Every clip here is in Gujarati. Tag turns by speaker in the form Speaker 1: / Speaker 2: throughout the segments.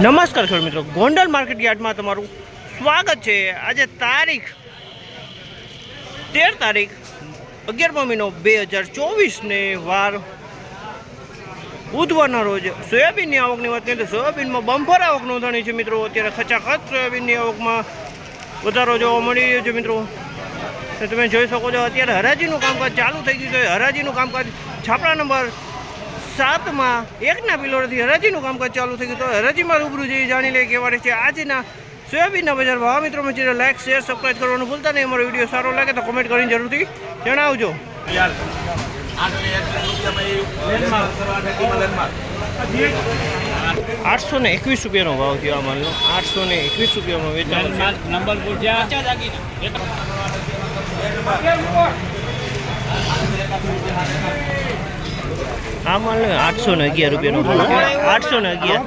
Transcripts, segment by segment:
Speaker 1: નમસ્કાર ખેડૂત મિત્રો. ગોંડલ માર્કેટ યાર્ડમાં તમારું સ્વાગત છે. આજે તારીખ તેર તારીખ અગિયારમો મહિનો બે હજાર ચોવીસને વાર બુધવારના રોજ સોયાબીનની આવકની વાત કરીએ તો સોયાબીનમાં બમ્પર આવક નોંધાણી છે મિત્રો. અત્યારે ખચાખચ સોયાબીનની આવકમાં વધારો જોવા મળી રહ્યો છે મિત્રો. તમે જોઈ શકો છો, અત્યારે હરાજીનું કામકાજ ચાલુ થઈ ગયું છે. હરાજીનું કામકાજ છાપરા નંબર સાતમાં એકના પિલોરથી હરાજીનું કામકાજ ચાલુ થઈ ગયું તો હરાજીમાં રૂબરૂ જઈ જાણી લે કેવા છે આજના સોયાબીનના બજાર ભાવ. મિત્રો મચીને લાઈક શેર સબસ્ક્રાઈબ કરવાનું ભૂલતા નહીં. અમારો વીડિયો સારો લાગે તો કમેન્ટ કરીને જરૂરથી જણાવજો. આઠસો ને એકવીસ રૂપિયાનો ભાવ થયો આ માલનો. આઠસો ને એકવીસ રૂપિયામાં વેચાણ
Speaker 2: નંબર
Speaker 1: આ માલ આઠસો ને અગિયાર રૂપિયાનો ભાવ આઠસો ને અગિયાર.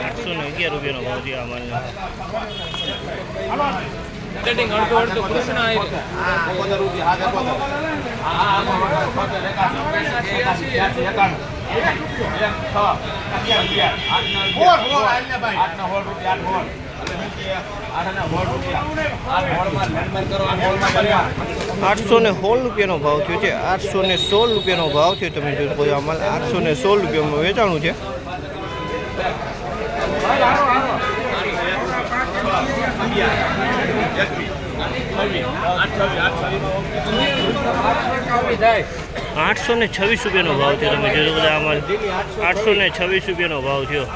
Speaker 1: આઠસો ને અગિયાર રૂપિયાનો ભાવ છે આ
Speaker 2: કૃષ્ણ આવ્યો
Speaker 1: આઠસો ને સોળ રૂપિયાનો ભાવ થયો છે. આઠસો ને સોળ રૂપિયાનો ભાવ થયો તમે જોઈ શકો છો આ આઠસો ને સોળ રૂપિયામાં વેચાણું છે. આઠસો ને છવ્વીસ રૂપિયાનો ભાવ થયો. તમે જોઈ શકો છો આ આઠસો ને છવ્વીસ રૂપિયાનો ભાવ થયો.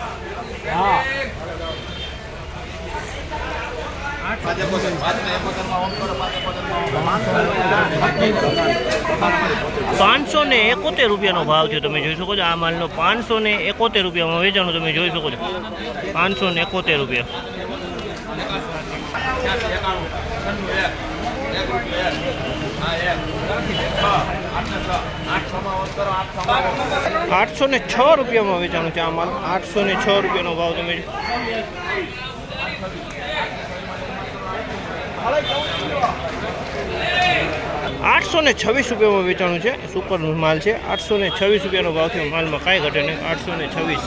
Speaker 1: પાંચસો ને એકોતેર રૂપિયાનો ભાવ છે તમે જોઈ શકો છો. આ માલનો પાંચસો ને એકોતેર રૂપિયામાં વેચાણું તમે જોઈ શકો છો. પાંચસો ને એકોતેર રૂપિયા. આઠસો ને છ રૂપિયામાં વેચાણું છે આ માલ. આઠસો ને છ રૂપિયાનો ભાવ તમે આઠસો ને છવ્વીસ રૂપિયામાં વેચાણું છે. સુપર માલ છે. આઠસો ને છવ્વીસ રૂપિયાનો ભાવ થયો. માલમાં કાંઈ ઘટે નહીં. આઠસો ને છવ્વીસ.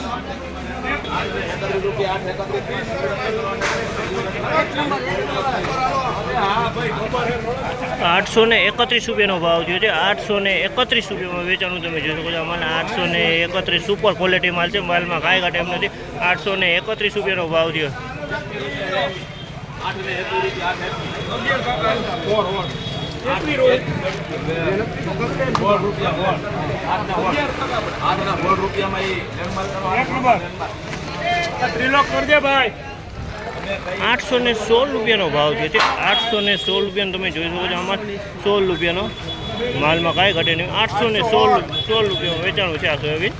Speaker 1: આઠસો ને એકત્રીસ રૂપિયાનો ભાવ થયો છે. આઠસો ને એકત્રીસ રૂપિયામાં વેચાણું તમે જોઈ શકો છો. અમારે આઠસો ને એકત્રીસ સુપર ક્વોલિટી માલ છે. માલમાં કાંઈ ઘટે એમ નથી. આઠસો ને એકત્રીસ રૂપિયાનો ભાવ થયો. આઠસો ને સોળ રૂપિયાનો ભાવ છે. આઠસો ને સોળ રૂપિયાનો તમે જોઈ શકો છો આમાં. સોળ રૂપિયાનો માલમાં કાંઈ ઘટે નહીં. આઠસો ને સોળ સોળ રૂપિયામાં વેચાણું છે આ સોયાબીન.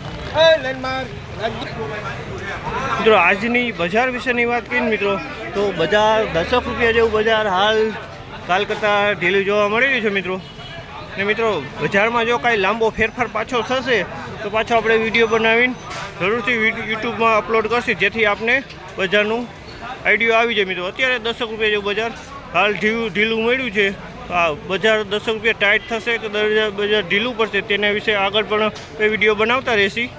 Speaker 1: મિત્રો, આજની બજાર વિશેની વાત કરીને મિત્રો, તો બજાર દસક રૂપિયા જેવું બજાર હાલ કાલ કરતાં ઢીલું જોવા મળી રહ્યું છે મિત્રો. ને મિત્રો, બજારમાં જો કાંઈ લાંબો ફેરફાર પાછો થશે, તો પાછો આપણે વીડિયો બનાવીને જરૂરથી યુટ્યુબમાં અપલોડ કરશું, જેથી આપને બજારનું આઈડિયો આવી જાય મિત્રો. અત્યારે દસક રૂપિયા જેવું બજાર હાલ ઢીલું ઢીલું મળ્યું છે. આ બજાર દસક રૂપિયા ટાઈટ થશે કે બજાર ઢીલું પડશે, તેના વિશે આગળ પણ વીડિયો બનાવતા રહેશી.